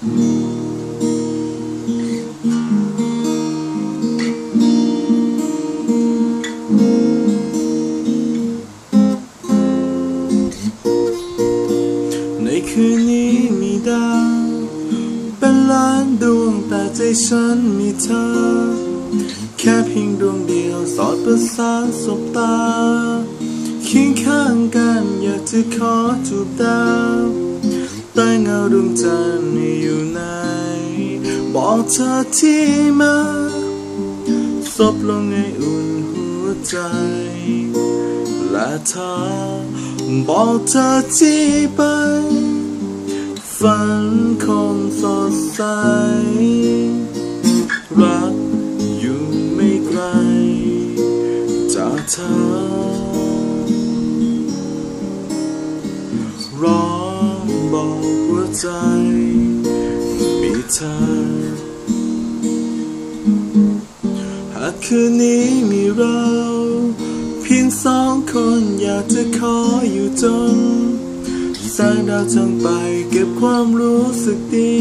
ในคืนนี้มีดาวเป็นล้านดวงแต่ใจฉันมีเธอ แค่เพียงดวงเดียวสอดประสานสบตาเคียงข้างกันอยากจะขอจูบดาว ใต้เงาดวงจันทร์อยู่ไหน บอกเธอที่มาซบลงในอุ่นหัวใจ และเธอบอกเธอที่ไปฝันคงสดใส รักอยู่ไม่ไกลจากเธอรอ บอกหัวใจ มีเธอ หากคืนนี้มีเรา เพียงสองคนอยากจะขออยู่จนแสงดาวจงไปเก็บความรู้สึกดี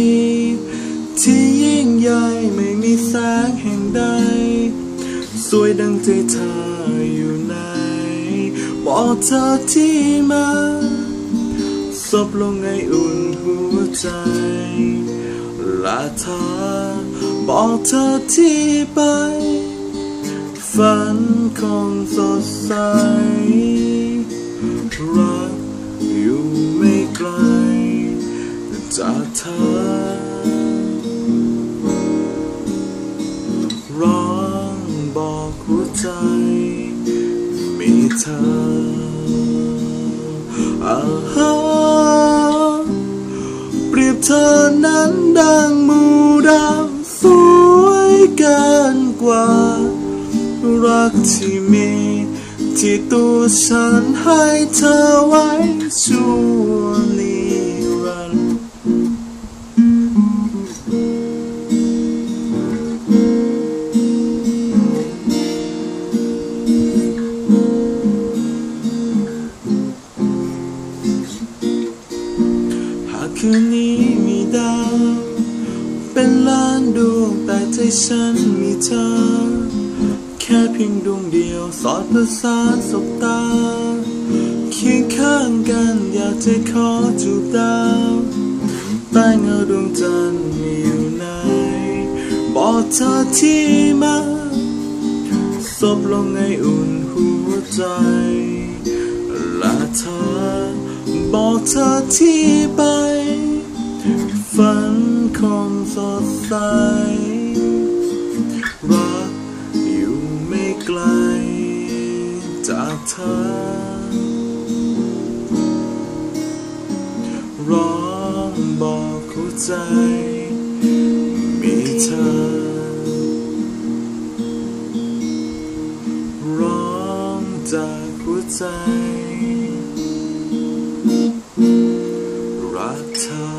ที่ยิ่งใหญ่ไม่มีแสงแห่งใด สวยดังใจเธออยู่ไหนบอกเธอที่มา ซบลงในอุ่นหัวใจและเธอบอกเธอที่ไป ฝันคงสดใส รักอยู่ไม่ไกลจากเธอ ร้องบอกหัวใจ มีเธอ นั้นดังมูดาวสวยเกินกว่า รักที่มีที่ตัวฉันให้เธอไว้ชั่วนิรันดร์หากคืนนี้ ฉันมีเธอ แค่เพียงดวงเดียว สอดประสานสบตา เคียงข้างกันอยากจะขอจูบดาวใต้เงาดวงจันทร์อยู่ไหน บอกเธอที่มาซบลงในอุ่นหัวใจและเธอ บอกเธอที่ไป ฝันคงสดใส ไกลจากเธอ ร้องบอกหัวใจ มีเธอ ร้องจากหัวใจ รักเธอ